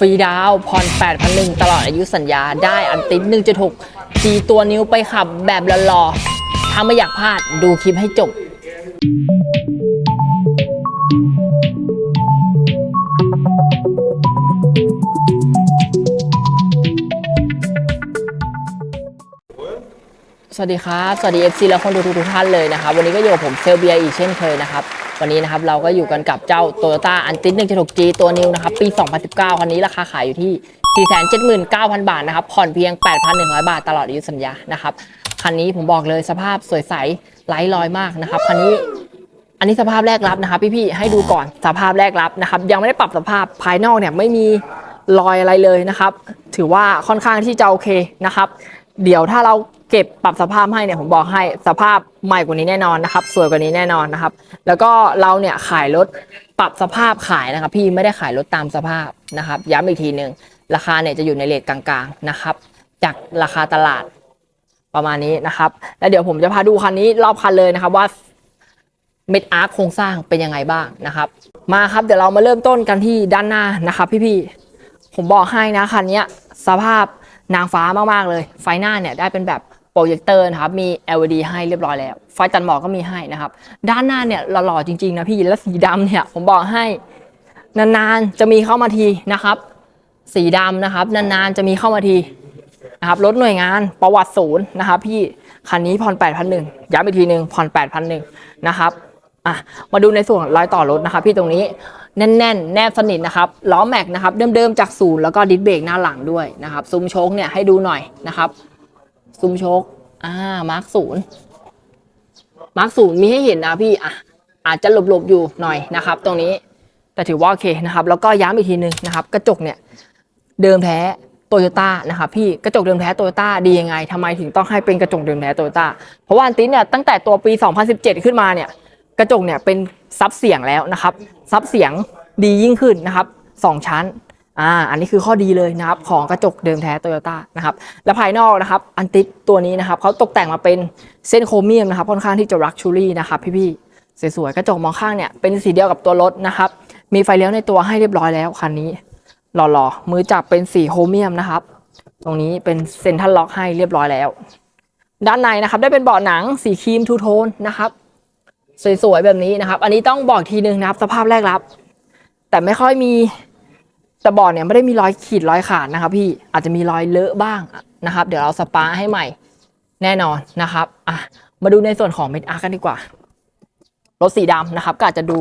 ฟรีดาวผ่อน8,001ตลอดอายุสัญญาได้อันติด1.6 G ตัวนิ้วไปขับแบบหล่อๆถ้าไม่อยากพลาดดูคลิปให้จบสวัสดีครับ สวัสดี FC และคนดูทุกท่านเลยนะครับ วันนี้ก็อยู่กับผมเซลเบียอีกเช่นเคยนะครับ วันนี้นะครับเราก็อยู่กันกับเจ้า Toyota a n t i 1.6G ตัวนิวนะครับปี 2019 คันนี้ราคาขายอยู่ที่ 479,000 บาทนะครับผ่อนเพียง 8,100 บาทตลอดอายุสัญญานะครับคันนี้ผมบอกเลยสภาพสวยใสไร้รอยมากนะครับคันนี้อันนี้สภาพแรกรับนะครับ พี่ๆให้ดูก่อนสภาพแรกรับนะครับ ยังไม่ได้ปรับสภาพภายนอกเนี่ยไม่มีรอยอะไรเลยนะครับ ถือว่าค่อนข้างที่จะโอเคนะครับ เดี๋ยวถ้าเรา เก็บปรับสภาพให้เนี่ยผมบอกให้สภาพใหม่กว่านี้แน่นอนนะครับ สวยกว่านี้แน่นอนนะครับ แล้วก็เราเนี่ยขายรถปรับสภาพขายนะครับ พี่ไม่ได้ขายรถตามสภาพนะครับ ย้ำอีกทีหนึ่งราคาเนี่ยจะอยู่ในเลทกลางๆนะครับ จากราคาตลาดประมาณนี้นะครับ แล้วเดี๋ยวผมจะพาดูคันนี้รอบคันเลยนะครับว่าเม็ดอาร์คโครงสร้างเป็นยังไงบ้างนะครับ มาครับเดี๋ยวเรามาเริ่มต้นกันที่ด้านหน้านะครับ พี่ๆผมบอกให้นะคันนี้สภาพนางฟ้ามากๆเลย ไฟหน้าเนี่ยได้เป็นแบบ โปรเจคเตอร์นะครับมี LED ให้เรียบร้อยแล้ว ไฟตัดหมอกก็มีให้นะครับ ด้านหน้าเนี่ยหล่อๆจริงๆนะพี่แล้วสีดำเนี่ยผมบอกให้นานๆจะมีเข้ามาทีนะครับ สีดำนะครับนานๆจะมีเข้ามาทีนะครับรถหน่วยงานประวัติศูนย์นะครับ พี่คันนี้ผ่อน8,001ย้ำอีกทีหนึ่งผ่อน8,001นะครับอะมาดูในส่วนรอยต่อรถนะครับ พี่ตรงนี้แน่นๆแนบสนิทนะครับล้อแม็กนะครับเดิมๆจากศูนย์แล้วก็ดิสเบรกหน้าหลังด้วยนะครับซุ้มโชคเนี่ยให้ดูหน่อยนะครับ ซุมโชคอ่า มาร์คศูนย์มาร์คศูนย์มีให้เห็นนะพี่ อะ อาจจะหลบๆอยู่หน่อยนะครับ ตรงนี้ แต่ถือว่าโอเคนะครับ แล้วก็ย้ำอีกทีนึงนะครับ กระจกเนี่ย เดิมแท้โตโยต้านะครับพี่กระจกเดิมแท้โตโยต้าดียังไงทำไมถึงต้องให้เป็นกระจกเดิมแท้โตโยต้าเพราะว่าอันติเนี่ยตั้งแต่ตัวปี 2017 ขึ้นมาเนี่ยกระจกเนี่ยเป็นซับเสียงแล้วนะครับซับเสียงดียิ่งขึ้นนะครับสองชั้น อ่าอันนี้คือข้อดีเลยนะครับของกระจกเดิมแท้โตโยต้านะครับและภายนอกนะครับอันติสตัวนี้นะครับเขาตกแต่งมาเป็นเส้นโครเมียมนะครับค่อนข้างที่จะรักชูรี่นะครับพี่ๆสวยๆกระจกมองข้างเนี่ยเป็นสีเดียวกับตัวรถนะครับมีไฟเลี้ยวในตัวให้เรียบร้อยแล้วคันนี้หล่อๆมือจับเป็นสีโฮเมียมนะครับตรงนี้เป็นเซ็นทัลล็อกให้เรียบร้อยแล้ว ด้านในนะครับได้เป็นเบาะหนังสีครีมทูโทนนะครับสวยๆแบบนี้นะครับ อันนี้ต้องบอกทีนึงนะครับ สภาพแรกรับ แต่ไม่ค่อยมี แต่บาะเนี่ยไม่ได้มีรอยขีดรอยขาดนะครับ พี่อาจจะมีรอยเลอะบ้างนะครับ เดี๋ยวเราสปาให้ใหม่แน่นอนนะครับอะมาดูในส่วนของเม็ดอาร์กันดีกว่า รถสีดำนะครับ ก็อาจจะดู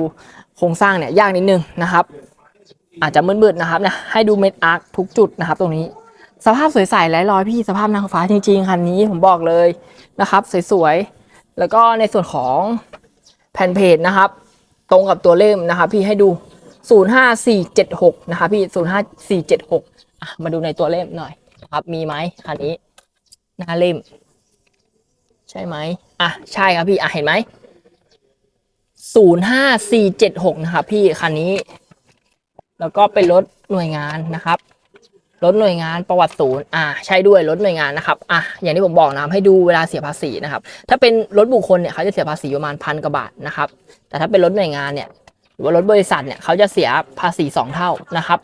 โครงสร้างเนี่ยยากนิดนึงนะครับ อาจจะมืดๆนะครับเนี่ยให้ดูเม็ดอาร์คทุกจุดนะครับ ตรงนี้สภาพสวยใสไร้รอยพี่สภาพนางฟ้าจริงๆคันนี้ผมบอกเลยนะครับ สวยๆแล้วก็ในส่วนของแผ่นเพจนะครับ ตรงกับตัวเล่มนะครับ พี่ให้ดู 05476นะครับพี่05476อะมาดูในตัวเล่มหน่อยนะครับมีไหมคันนี้ หน้าเล่ม ใช่ไหมอะใช่ครับพี่อะเห็นไหม05476นะครับพี่คันนี้ แล้วก็เป็นรถหน่วยงานนะครับรถหน่วยงานประวัติศูนย์อ่าใช่ด้วยรถหน่วยงานนะครับอะอย่างที่ผมบอกนะให้ดูเวลาเสียภาษีนะครับ ถ้าเป็นรถบุคคลเนี่ยเขาจะเสียภาษีประมาณพันกว่าบาทนะครับ แต่ถ้าเป็นรถหน่วยงานเนี่ย รือว่ารถบริษัทเนี่ยเขาจะเสียภาษีสองเท่านะครับ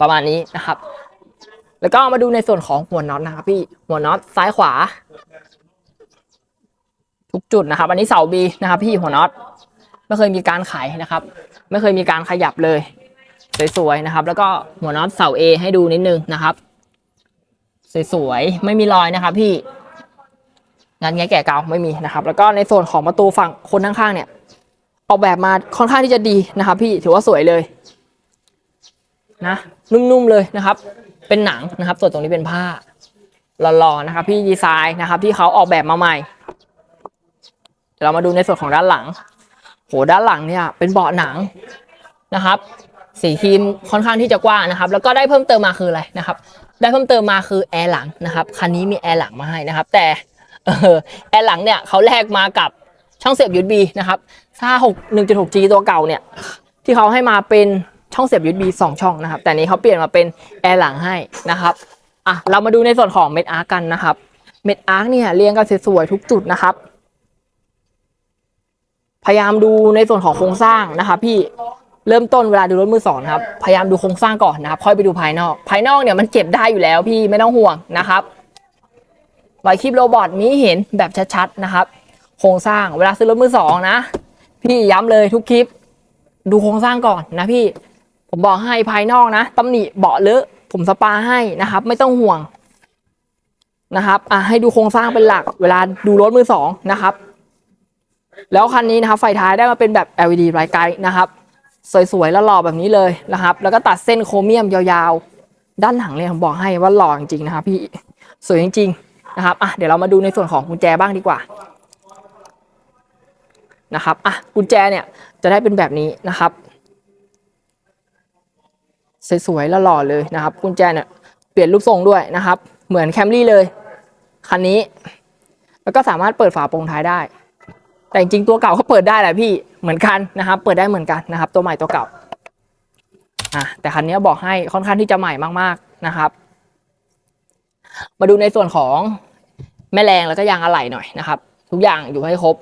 ประมาณนี้นะครับ แล้วก็มาดูในส่วนของหัวน็อตนะครับ พี่หัวน็อตซ้ายขวา ทุกจุดนะครับ อันนี้เสาบีนะครับ พี่หัวน็อตไม่เคยมีการไขนะครับ ไม่เคยมีการขยับเลยสวยๆนะครับ แล้วก็หัวน็อตเสา A ให้ดูนิดนึงนะครับสวยๆไม่มีรอยนะครับ พี่งานแงะแก่เก่าไม่มีนะครับ แล้วก็ในส่วนของประตูฝั่งคนข้างๆเนี่ย ออกแบบมาค่อนข้างที่จะดีนะครับ พี่ถือว่าสวยเลยนะนุ่มๆเลยนะครับ เป็นหนังนะครับส่วนตรงนี้เป็นผ้าหล่อๆนะครับพี่ดีไซน์นะครับ ที่เขาออกแบบมาใหม่เดี๋ยวเรามาดูในส่วนของด้านหลัง โหด้านหลังเนี่ย เป็นเบาะหนังนะครับ สีครีมค่อนข้างที่จะกว้างนะครับ แล้วก็ได้เพิ่มเติมมาคืออะไรนะครับ ได้เพิ่มเติมมาคือแอร์หลังนะครับคันนี้มีแอร์หลังมาให้นะครับ แต่แอร์หลังเนี่ยเขาแลกมากับช่องเสียบ USB นะครับ ถ้า6 1.6G ตัวเก่าเนี่ย ที่เขาให้มาเป็นช่องเสียบ USB 2 ช่องนะครับ แต่นี้เขาเปลี่ยนมาเป็นแอร์หลังให้นะครับอะเรามาดูในส่วนของเม็ดอาร์กันนะครับเม็ดอาร์เนี่ยเรียงกันสวยๆทุกจุดนะครับ พยายามดูในส่วนของโครงสร้างนะครับ พี่เริ่มต้นเวลาดูรถมือสองครับพยายามดูโครงสร้างก่อนนะครับ ค่อยไปดูภายนอก ภายนอกเนี่ยมันเก็บได้อยู่แล้วพี่ไม่ต้องห่วงนะครับรอยคลิปโรบอทมีเห็นแบบชัดๆนะครับ โครงสร้างเวลาซื้อรถมือสองนะ พี่ย้ำเลยทุกคลิป ดูโครงสร้างก่อนนะพี่ ผมบอกให้ภายนอกนะตำหนิเบาะเลอะผมสปาให้นะครับ ไม่ต้องห่วงนะครับอะให้ดูโครงสร้างเป็นหลัก เวลาดูรถมือสองนะครับ แล้วคันนี้นะครับไฟท้ายได้มาเป็นแบบ LED ไรท์ไกด์นะครับ สวยๆแล้วหล่อแบบนี้เลยนะครับ แล้วก็ตัดเส้นโครเมียมยาวๆ ด้านหลังเลยผมบอกให้ว่าหล่อจริงๆนะครับพี่สวยจริงๆนะครับอะเดี๋ยวเรามาดูในส่วนของกุญแจบ้างดีกว่า นะครับอะกุญแจเนี่ยจะได้เป็นแบบนี้นะครับสวยๆแล้วหล่อเลยนะครับ กุญแจเนี่ยเปลี่ยนรูปทรงด้วยนะครับ เหมือนแคมรี่เลยคันนี้ แล้วก็สามารถเปิดฝาโปรงท้ายได้ แต่จริงๆตัวเก่าก็เปิดได้แหละพี่เหมือนกันนะครับ เปิดได้เหมือนกันนะครับ ตัวใหม่ตัวเก่าอะแต่คันนี้บอกให้ค่อนข้างที่จะใหม่มากๆนะครับ มาดูในส่วนของแม่แรงแล้วก็ยางอะไหล่หน่อยนะครับ ทุกอย่างอยู่ให้ครบ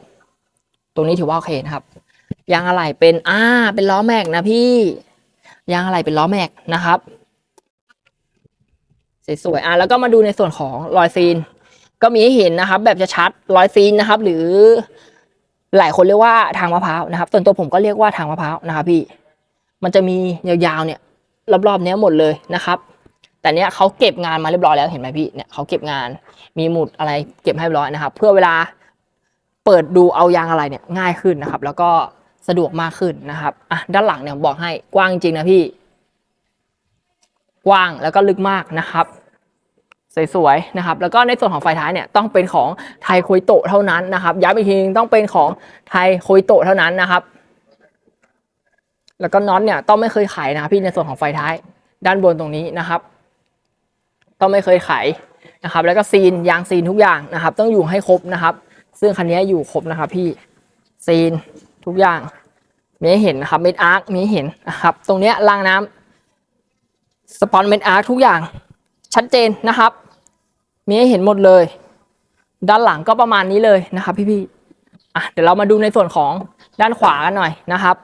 ตรงนี้ถือว่าโอเคนะครับ ยางอะไหล่เป็นอ่าเป็นล้อแม็กนะพี่ ยางอะไหล่เป็นล้อแม็กนะครับสวยๆอะแล้วก็มาดูในส่วนของรอยซีน ก็มีให้เห็นนะครับ แบบจะชัดรอยซีนนะครับ หรือหลายคนเรียกว่าทางมะพร้าวนะครับ ส่วนตัวผมก็เรียกว่าทางมะพร้าวนะครับพี่ มันจะมียาวๆเนี่ย รอบๆเนี้ยหมดเลยนะครับ แต่เนี้ยเขาเก็บงานมาเรียบร้อยแล้วเห็นไหมพี่เนี่ยเขาเก็บงานมีหมุดอะไรเก็บให้เรียบร้อยนะครับ เพื่อเวลา เปิดดูเอายางอะไรเนี่ยง่ายขึ้นนะครับ แล้วก็สะดวกมากขึ้นนะครับอะด้านหลังเนี่ยผมบอกให้กว้างจริงนะพี่ กว้างแล้วก็ลึกมากนะครับสวยๆนะครับ แล้วก็ในส่วนของไฟท้ายเนี่ยต้องเป็นของไทยโคยโตเท่านั้นนะครับย้ำอีกทีนึงต้องเป็นของไทยโคยโตเท่านั้นนะครับ แล้วก็น็อตเนี่ยต้องไม่เคยไขนะพี่ในส่วนของไฟท้าย ด้านบนตรงนี้นะครับ ต้องไม่เคยไขนะครับ แล้วก็ซีนยางซีนทุกอย่างนะครับ ต้องอยู่ให้ครบนะครับ ซึ่งคันนี้อยู่ครบนะครับพี่ซีนทุกอย่างมีให้เห็นนะครับเม็ดอาร์คมีให้เห็นนะครับ ตรงเนี้ยรางน้ำสปอนเม็ดอาร์คทุกอย่างชัดเจนนะครับ มีให้เห็นหมดเลย ด้านหลังก็ประมาณนี้เลยนะครับ พี่ๆอะเดี๋ยวเรามาดูในส่วนของด้านขวากันหน่อยนะครับ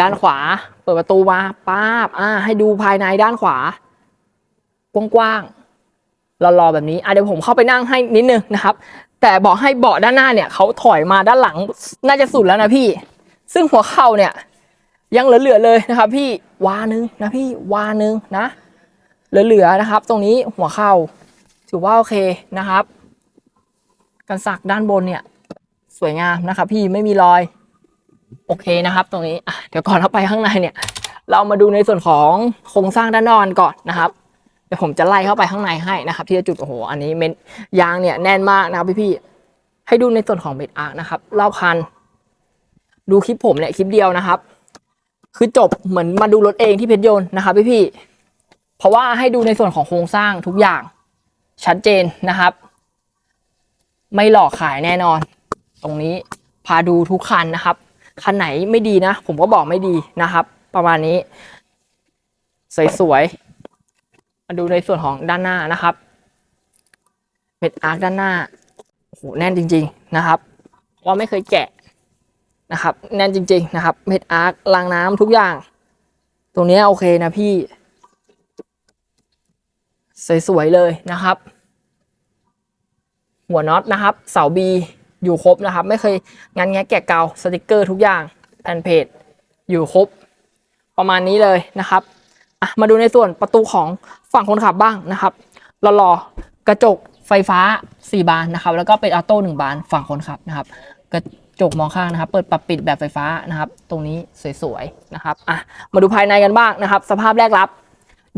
ด้านขวาเปิดประตูมาป้าบอ่าให้ดูภายในด้านขวากว้างๆ รอๆแบบนี้อะเดี๋ยวผมเข้าไปนั่งให้นิดนึงนะครับ แต่บอกให้เบาะด้านหน้าเนี่ยเขาถอยมาด้านหลังน่าจะสุดแล้วนะพี่ ซึ่งหัวเข่าเนี่ยยังเหลือๆเลยนะครับ พี่วานึงนะพี่วานึงนะเหลือๆนะครับ ตรงนี้หัวเข่าถือว่าโอเคนะครับ กันสักด้านบนเนี่ย สวยงามนะครับ พี่ไม่มีรอย โอเคนะครับ ตรงนี้เดี๋ยวก่อนเข้าไปข้างในเนี่ย เรามาดูในส่วนของโครงสร้างด้านนอนก่อนนะครับ เดี๋ยวผมจะไล่เข้าไปข้างในให้นะครับ ที่จะจุดโอ้โหอันนี้เม็ดยางเนี่ยแน่นมากนะครับพี่ๆให้ดูในส่วนของเม็ดอาร์นะครับรอบคัน ดูคลิปผมเนี่ยคลิปเดียวนะครับ คือจบเหมือนมาดูรถเองที่เพชรยนต์นะครับพี่ๆเพราะว่าให้ดูในส่วนของโครงสร้างทุกอย่าง ชัดเจนนะครับ ไม่หลอกขายแน่นอน ตรงนี้พาดูทุกคันนะครับคันไหนไม่ดีนะ ผมก็บอกไม่ดีนะครับ ประมาณนี้ สวยๆ มาดูในส่วนของด้านหน้านะครับเม็ดอาร์คด้านหน้าโอ้โหแน่นจริง ๆนะครับว่าไม่เคยแกะนะครับ แน่นจริง ๆ นะครับเม็ดอาร์ครางน้ำทุกอย่าง ตรงนี้โอเคนะพี่ สวย ๆ เลยนะครับ หัวน็อตนะครับ เสาบีอยู่ครบนะครับ ไม่เคยงานแงะแกะเกาสติกเกอร์ทุกอย่างแผ่นเพจอยู่ครบ ประมาณนี้เลยนะครับ อะมาดูในส่วนประตูของฝั่งคนขับบ้างนะครับหล่อๆกระจกไฟฟ้า 4 บานนะครับ แล้วก็เป็นออโต้1บานฝั่งคนขับนะครับ กระจกมองข้างนะครับ เปิดปรับปิดแบบไฟฟ้านะครับ ตรงนี้สวยๆนะครับอะมาดูภายในกันบ้างนะครับ สภาพแรกรับ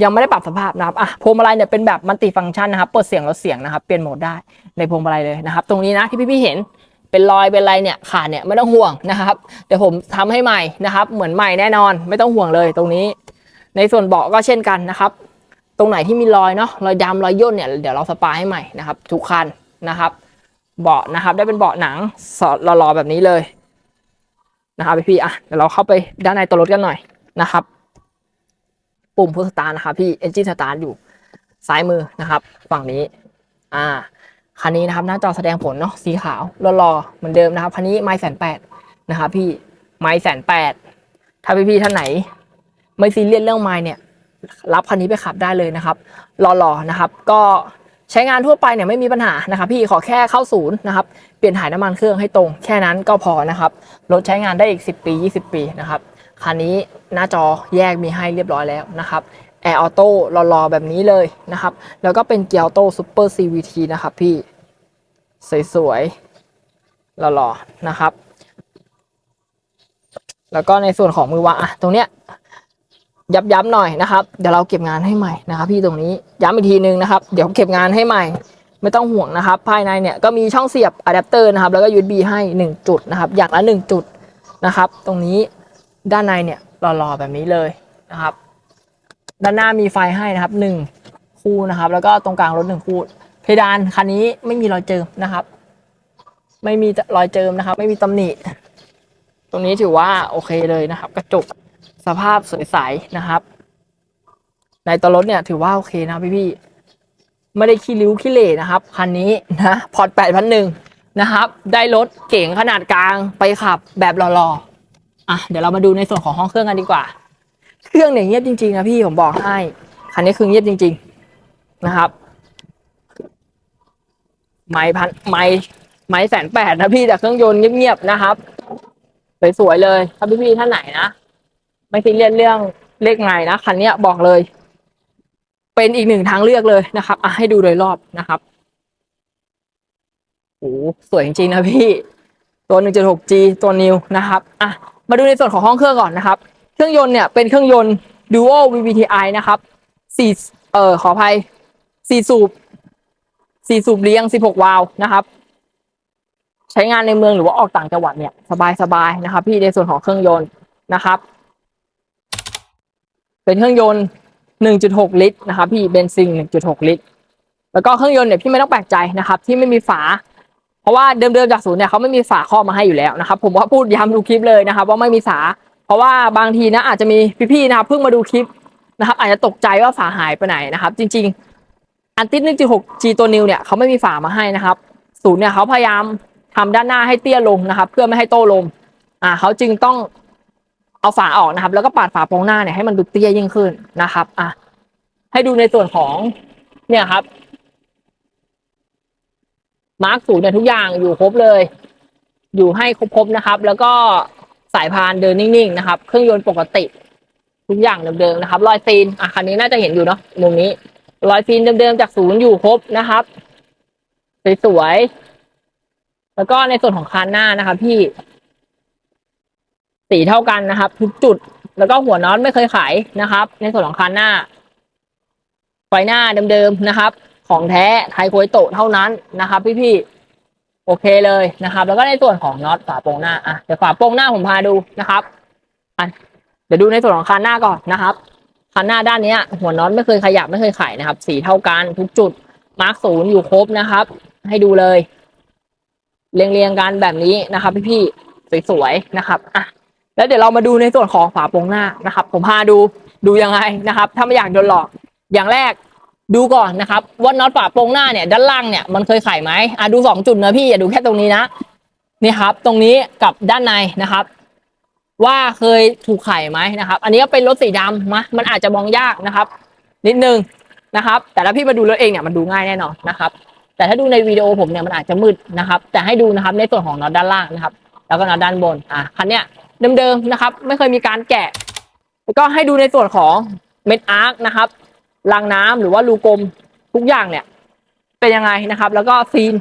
ยังไม่ได้ปรับสภาพนะครับอะพวงมาลัยเนี่ยเป็นแบบมัลติฟังก์ชันนะครับ เปิดเสียงลดเสียงนะครับ เปลี่ยนโหมดได้ในพวงมาลัยเลยนะครับ ตรงนี้นะที่พี่ๆเห็นเป็นรอยเป็นอะไรเนี่ยขาดเนี่ยไม่ต้องห่วงนะครับ เดี๋ยวผมทำให้ใหม่นะครับ เหมือนใหม่แน่นอน ไม่ต้องห่วงเลยตรงนี้ ในส่วนเบาะก็เช่นกันนะครับ ตรงไหนที่มีรอยเนาะรอยดำรอยย่นเนี่ยเดี๋ยวเราสปาให้ใหม่นะครับทุกคันนะครับ เบาะนะครับ ได้เป็นเบาะหนังสอดรอๆแบบนี้เลยนะครับพี่อะเดี๋ยวเราเข้าไปด้านในตัวรถกันหน่อยนะครับ ปุ่มพุทสตาร์นะครับพี่ Engine Start อยู่ซ้ายมือนะครับ ฝั่งนี้ อ่าคันนี้นะครับหน้าจอแสดงผลเนาะสีขาวรอๆเหมือนเดิมนะครับคันนี้ไม่แสนแปดนะครับ พี่ไม้แสนแปดถ้าพี่ๆท่านไหน ไม่ซีเรียสเรื่องไม้เนี่ยรับคันนี้ไปขับได้เลยนะครับหล่อๆนะครับ ก็ใช้งานทั่วไปเนี่ยไม่มีปัญหานะครับพี่ขอแค่เข้าศูนย์นะครับเปลี่ยนถ่ายน้ำมันเครื่องให้ตรง แค่นั้นก็พอนะครับรถใช้งานได้อีก 10 ปี 20 ปีนะครับคันนี้หน้าจอแยกมีให้เรียบร้อยแล้วนะครับแอร์ออโต้รอๆแบบนี้เลยนะครับ แล้วก็เป็นเกียร์ออโต้ซูเปอร์ CVT นะครับพี่สวยๆหล่อๆนะครับ แล้วก็ในส่วนของมือวางอะตรงเนี้ย ยับยับๆหน่อยนะครับ เดี๋ยวเราเก็บงานให้ใหม่นะครับ พี่ตรงนี้ย้ำอีกทีนึงนะครับ เดี๋ยวเก็บงานให้ใหม่ ไม่ต้องห่วงนะครับ ภายในเนี่ยก็มีช่องเสียบอะแดปเตอร์นะครับ แล้วก็ USB ให้ 1 จุดนะครับ อย่างละ 1 จุดนะครับ ตรงนี้ด้านในเนี่ยหล่อๆแบบนี้เลยนะครับ ด้านหน้ามีไฟให้นะครับ 1 คู่นะครับ แล้วก็ตรงกลางรถ1คู่ เพดานคันนี้ไม่มีรอยเจิมนะครับ ไม่มีรอยเจิมนะครับ ไม่มีตำหนิ ตรงนี้ถือว่าโอเคเลยนะครับ กระจก สภาพสวยใสนะครับ ในตัวรถเนี่ยถือว่าโอเคนะพี่พี่ไม่ได้ขี้ริ้วขี้เหร่นะครับ คันนี้นะพอร์ตแปดพันหนึ่งนะครับ ได้รถเก๋งขนาดกลางไปขับแบบหล่อๆอะเดี๋ยวเรามาดูในส่วนของห้องเครื่องกันดีกว่า เครื่องเนี่ยเงียบจริงๆนะพี่ผมบอกให้ คันนี้คือเงียบจริง ๆนะครับไม้พันไม้ไม้แสนแปดนะพี่แต่เครื่องยนต์เงียบๆนะครับสวยๆเลย ถ้าพี่ๆท่านไหนนะ ไม่ซีเรียสเรื่องเลขไงนะคันนี้บอกเลย เป็นอีกหนึ่งทางเลือกเลยนะครับอะให้ดูโดยรอบนะครับโอ้สวยจริงๆนะพี่ ตัว 1.6G ตัวนิวนะครับอะมาดูในส่วนของห้องเครื่องก่อนนะครับ เครื่องยนต์เนี่ยเป็นเครื่องยนต์ Duo VVTi นะครับสี่เอ่อขออภัยสี่สูบสี่สูบเลี้ยง 16 วาล์วนะครับ ใช้งานในเมืองหรือว่าออกต่างจังหวัดเนี่ยสบายๆนะครับ พี่ในส่วนของเครื่องยนต์นะครับ เป็นเครื่องยนต์ 1.6 ลิตรนะครับพี่เบนซิน 1.6 ลิตร แล้วก็เครื่องยนต์เนี่ยพี่ไม่ต้องแปลกใจนะครับที่ไม่มีฝา เพราะว่าเดิมๆจากศูนย์เนี่ยเขาไม่มีฝาครอบมาให้อยู่แล้วนะครับผมว่าพูดย้ำทุกคลิปเลยนะครับว่าไม่มีฝา เพราะว่าบางทีนะอาจจะมีพี่ๆนะครับเพิ่งมาดูคลิปนะครับอาจจะตกใจว่าฝาหายไปไหนนะครับ จริง ๆ อันติด 1.6G ตัวนิวเนี่ยเขาไม่มีฝามาให้นะครับศูนย์เนี่ยเขาพยายามทำด้านหน้าให้เตี้ยลงนะครับ เพื่อไม่ให้โต้ลมอ่าเขาจึงต้อง เอาฝาออกนะครับ แล้วก็ปาดฝาโปรงหน้าเนี่ยให้มันดูเตี้ยยิ่งขึ้นนะครับอะให้ดูในส่วนของเนี่ยครับ มาร์กศูนย์เนี่ยทุกอย่างอยู่ครบเลย อยู่ให้ครบๆนะครับ แล้วก็สายพานเดินนิ่งๆนะครับ เครื่องยนต์ปกติ ทุกอย่างเดิมๆนะครับ รอยซีนอะคันนี้น่าจะเห็นอยู่เนาะมุมนี้ รอยซีนเดิมๆจากศูนย์อยู่ครบนะครับสวยๆแล้วก็ในส่วนของคันหน้านะครับพี่ สีเท่ากันนะครับ ทุกจุดแล้วก็หัวน็อตไม่เคยขายนะครับ ในส่วนของคันหน้า ไฟหน้าเดิมๆนะครับ ของแท้ไทยโคยโตเท่านั้นนะครับ พี่ๆโอเคเลยนะครับ แล้วก็ในส่วนของน็อตฝาโปรงหน้าอะเดี๋ยวฝาโปรงหน้าผมพาดูนะครับเดี๋ยวดูในส่วนของคันหน้าก่อนนะครับคันหน้าด้านเนี้ยหัวน็อตไม่เคยขยับไม่เคยไขนะครับ สีเท่ากันทุกจุดมาร์กศูนย์อยู่ครบนะครับ ให้ดูเลย เรียงๆกันแบบนี้นะครับ พี่ๆสวยๆนะครับอะ แล้วเดี๋ยวเรามาดูในส่วนของฝาโปรงหน้านะครับ ผมพาดูดูยังไงนะครับ ถ้าไม่อยากโดนหลอก อย่างแรกดูก่อนนะครับว่าน็อตฝาโปรงหน้าเนี่ยด้านล่างเนี่ยมันเคยไขไหมอะดูสองจุดนะพี่อย่าดูแค่ตรงนี้นะนี่ครับ ตรงนี้กับด้านในนะครับ ว่าเคยถูกไขไหมนะครับ อันนี้ก็เป็นรถสีดำมะมันอาจจะมองยากนะครับ นิดนึงนะครับ แต่ถ้าพี่มาดูรถเองเนี่ยมันดูง่ายแน่นอนนะครับ แต่ถ้าดูในวิดีโอผมเนี่ยมันอาจจะมืดนะครับ แต่ให้ดูนะครับในส่วนของน็อตด้านล่างนะครับ แล้วก็น็อตด้านบนอะคันเนี้ย เดิมๆนะครับ ไม่เคยมีการแกะ แล้วก็ให้ดูในส่วนของเม็ดอาร์คนะครับรางน้ำหรือว่ารูกลมทุกอย่างเนี่ย เป็นยังไงนะครับ แล้วก็ซีน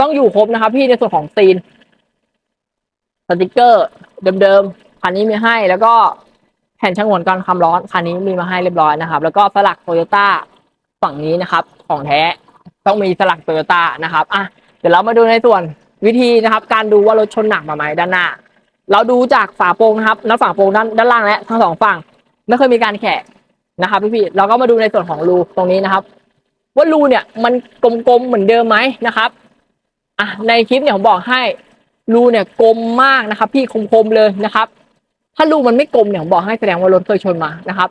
ต้องอยู่ครบนะครับ พี่ในส่วนของซีนสติกเกอร์เดิมๆคันนี้มีให้แล้วก็แผ่นชงวนกันความร้อนคันนี้มีมาให้เรียบร้อยนะครับ แล้วก็สลักโตโยต้าฝั่งนี้นะครับ ของแท้ต้องมีสลักโตโยต้านะครับอะเดี๋ยวเรามาดูในส่วนวิธีนะครับ การดูว่ารถชนหนักมาไหมด้านหน้า เราดูจากฝาโปรงนะครับแล้วฝาโปรงด้านด้านล่างและทั้งสองฝั่งไม่เคยมีการแขะนะครับพี่ๆเราก็มาดูในส่วนของรูตรงนี้นะครับ ว่ารูเนี่ยมันกลมๆเหมือนเดิมไหมนะครับอะในคลิปเนี่ยผมบอกให้รูเนี่ยกลมมากนะครับ พี่คมๆเลยนะครับ ถ้ารูมันไม่กลมเนี่ยผมบอกให้แสดงว่ารถเคยชนมานะครับ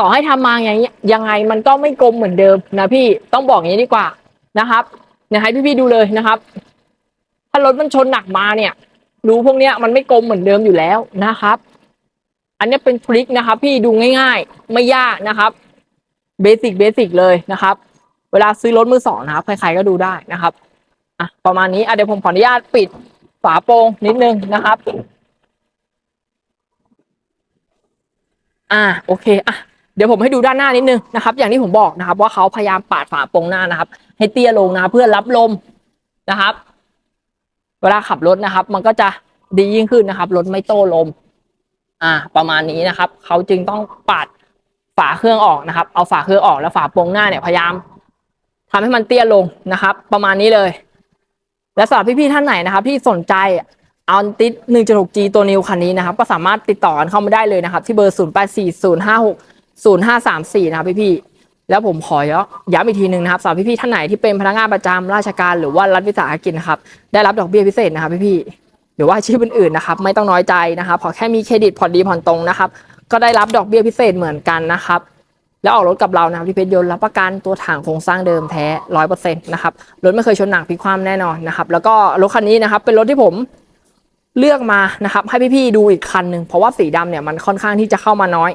ต่อให้ทำมาอย่างนี้ยังไงมันก็ไม่กลมเหมือนเดิมนะพี่ต้องบอกอย่างนี้ดีกว่านะครับเนี่ยให้พี่ๆดูเลยนะครับ ถ้ารถมันชนหนักมาเนี่ย รูพวกเนี้ยมันไม่กลมเหมือนเดิมอยู่แล้วนะครับ อันนี้เป็นทริคนะครับ พี่ดูง่าย ๆ ไม่ยากนะครับเบสิกเบสิกเลยนะครับ เวลาซื้อรถมือสองนะครับ ใครๆก็ดูได้นะครับอะประมาณนี้อะเดี๋ยวผมขออนุญาตปิดฝาโปรงนิดนึงนะครับ อ่าโอเคอะเดี๋ยวผมให้ดูด้านหน้านิดนึงนะครับ อย่างที่ผมบอกนะครับ ว่าเขาพยายามปาดฝาโปรงหน้านะครับ ให้เตี้ยลงนะเพื่อรับลมนะครับ เวลาขับรถนะครับ มันก็จะดียิ่งขึ้นนะครับ รถไม่โต้ลม อ่า ประมาณนี้นะครับ เขาจึงต้องปาดฝาเครื่องออกนะครับ เอาฝาเครื่องออกแล้วฝาโปรงหน้าเนี่ยพยายามทำให้มันเตี้ยลงนะครับ ประมาณนี้เลย และสำหรับพี่ๆท่านไหนนะครับ ที่สนใจเอาติด 1.6G ตัวนิวคันนี้นะครับ ก็สามารถติดต่อกันเข้ามาได้เลยนะครับ ที่เบอร์ 0840560534 นะครับพี่ๆ แล้วผมขอย้ำอีกทีหนึ่งนะครับสำหรับพี่ๆท่านไหนที่เป็นพนักงานประจำราชการหรือว่ารัฐวิสาหกิจนะครับได้รับดอกเบี้ยพิเศษนะครับพี่ๆหรือว่าอาชีพอื่นๆนะครับไม่ต้องน้อยใจนะครับขอแค่มีเครดิตผ่อนดีผ่อนตรงนะครับก็ได้รับดอกเบี้ยพิเศษเหมือนกันนะครับแล้วออกรถกับเรานะครับพี่เพชรยนต์รับประกันตัวถังโครงสร้างเดิมแท้ร้อยเปอร์เซ็นต์นะครับรถไม่เคยชนหนักพลิกคว่ำแน่นอนนะครับแล้วก็รถคันนี้นะครับเป็นรถที่ผม เลือกมานะครับให้พี่ๆดูอีกคันหนึ่งเพราะว่าสีดำเนี่ยมันค่อนข้างที่จะเข้ามาน้อย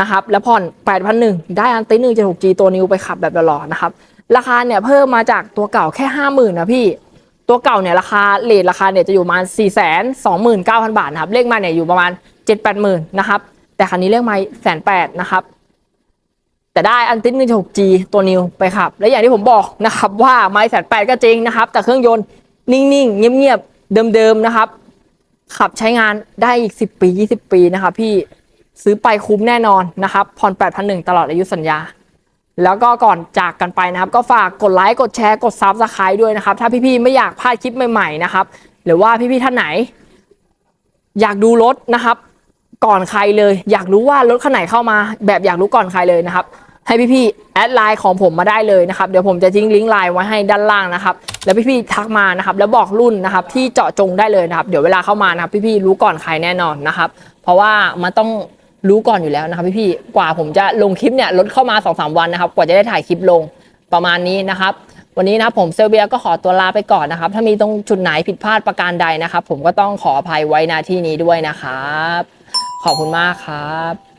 นะครับแล้วผ่อน 8,001 ได้อันติหนึ่งจะถูกจีตัวนิวไปขับแบบหล่อๆนะครับราคาเนี่ยเพิ่มมาจากตัวเก่าแค่ 50,000นะพี่ ตัวเก่าเนี่ยราคาเลทราคาเนี่ยจะอยู่ประมาณ 4 2 9 0 0 0 บาทนะครับเลขมาเนี่ยอยู่ประมาณ 7 8 0 0 0 0นะครับแต่คันนี้เลขมาแสนแปดนะครับแต่ได้อันติด 1.6G ตัวนิวไปขับ และอย่างที่ผมบอกนะครับว่าไม่แสนแปดก็จริงนะครับแต่เครื่องยนต์นิ่งๆเงียบๆเดิมๆนะครับ ขับใช้งานได้อีก 10 ปี 20 ปีนะครับพี่ซื้อไปคุ้มแน่นอนนะครับผ่อน8,001ตลอดอายุสัญญา แล้วก็ก่อนจากกันไปนะครับ ก็ฝากกดไลค์กดแชร์กดซับสไครต์ด้วยนะครับ ถ้าพี่ๆไม่อยากพลาดคลิปใหม่ๆนะครับ หรือว่าพี่ๆท่านไหน อยากดูรถนะครับ ก่อนใครเลย อยากรู้ว่ารถคันไหนเข้ามา แบบอยากรู้ก่อนใครเลยนะครับ ให้พี่ๆแอดไลน์ของผมมาได้เลยนะครับเดี๋ยวผมจะทิ้งลิงก์ไลน์ไว้ให้ด้านล่างนะครับแล้วพี่ๆทักมานะครับแล้วบอกรุ่นนะครับที่เจาะจงได้เลยนะครับเดี๋ยวเวลาเข้ามานะครับพี่ๆรู้ก่อนใครแน่นอนนะครับเพราะว่ามันต้องรู้ก่อนอยู่แล้วนะครับพี่ๆกว่าผมจะลงคลิปเนี่ยรถเข้ามา2อสวันนะครับกว่าจะได้ถ่ายคลิปลงประมาณนี้นะครับวันนี้นะผมเซลเบียก็ขอตัวลาไปก่อนนะครับ ถ้ามีตรงจุดไหนผิดพลาดประการใดนะครับ ผมก็ต้องขออภัยไว้ณที่นี้ด้วยนะครับ ขอบคุณมากครับ